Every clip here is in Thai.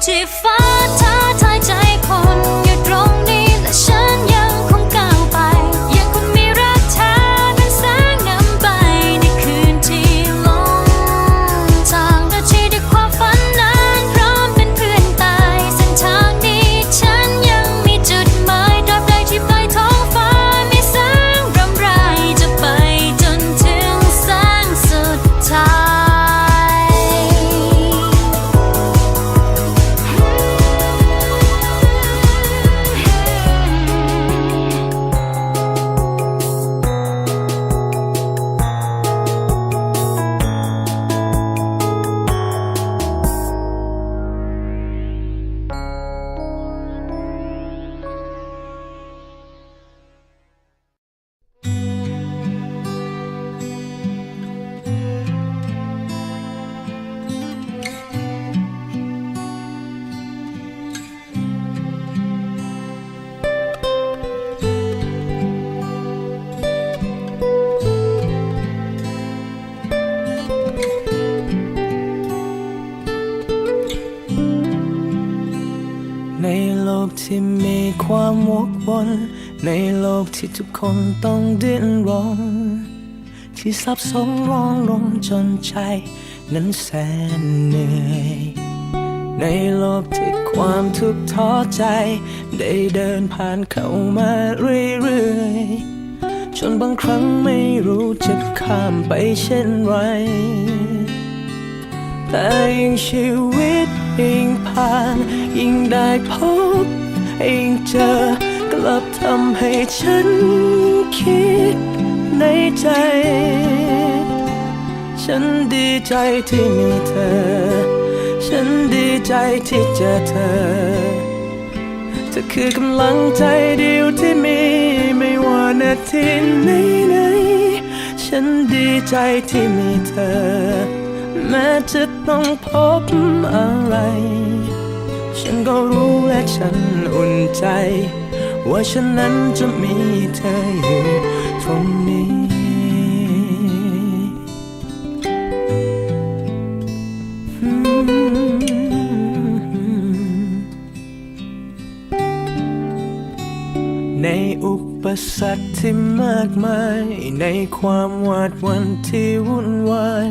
te ในโลกที่มีความวกวนในโลกที่ทุกคนต้องดิ้นรน ที่สับสนร้องลงจนใจ นั้นแสนเหนื่อยในโลกที่ความทุกข์ท้อใจ ได้เดินผ่านเข้ามาเรื่อยๆจนบางครั้งไม่รู้จะข้ามไปเช่นไร แต่ยิ่งชีวิตเองผ่าน ยิ่งได้พบยิ่งเจอ กลับทำให้ฉันคิดในใจ ฉันดีใจที่มีเธอ ฉันดีใจที่เจอเธอ เธอคือกำลังใจเดียวที่มี ไม่ว่านาทีไหนๆฉันดีใจที่มีเธอ แม้จะต้องพบอะไร ฉันก็รู้และฉันอุ่นใจ ว่าฉันนั้นจะมีเธออยู่ตรงนี้ในอุปสรรคที่มากมาย ในความหวาดวันที่วุ่นวาย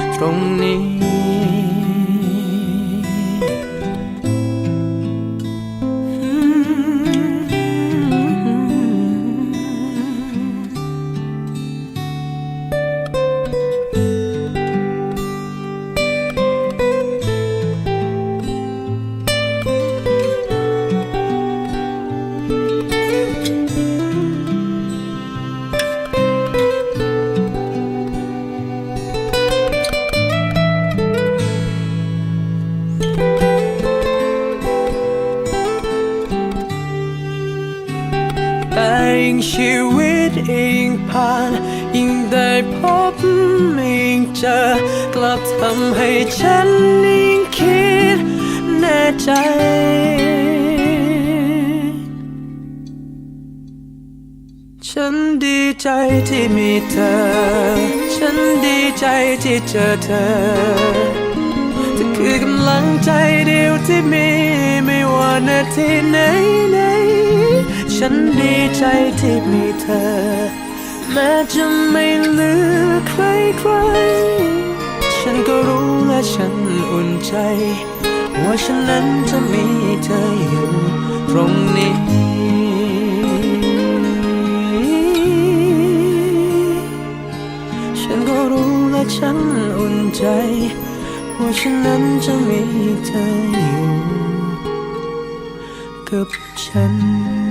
ตร ชีวิตยิ่งผ่าน ยิ่งได้พบยิ่งเจอกลับทำให้ฉันยิ่งคิดแน่ใจ ฉันดีใจที่มีเธอ ฉันดีใจที่เจอเธอ ธอคือกำลังใจเดียวที่มี ไม่ว่านาทีไหนไหนๆฉันดีใจที่มีเธอ แม้จะไม่เหลือใครใคร ฉันก็รู้และฉันอุ่นใจ ว่าฉันนั้นจะมีเธออยู่ตรงนี้ฉันก็รู้และฉันอุ่นใจ ว่าฉันนั้นจะมีเธออยู่ กับฉันใน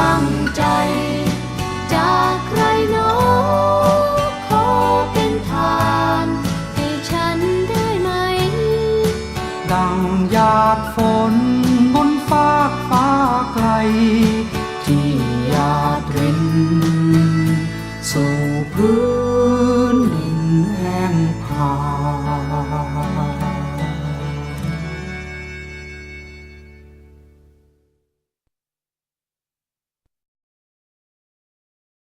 ำลังใจ จากใรโนขอเป็นทานให้ฉันได้ไหม ดังหยาดฝนบนฟากฟ้าไกล ที่หยาดริน สู่พื้นดินแห้งผา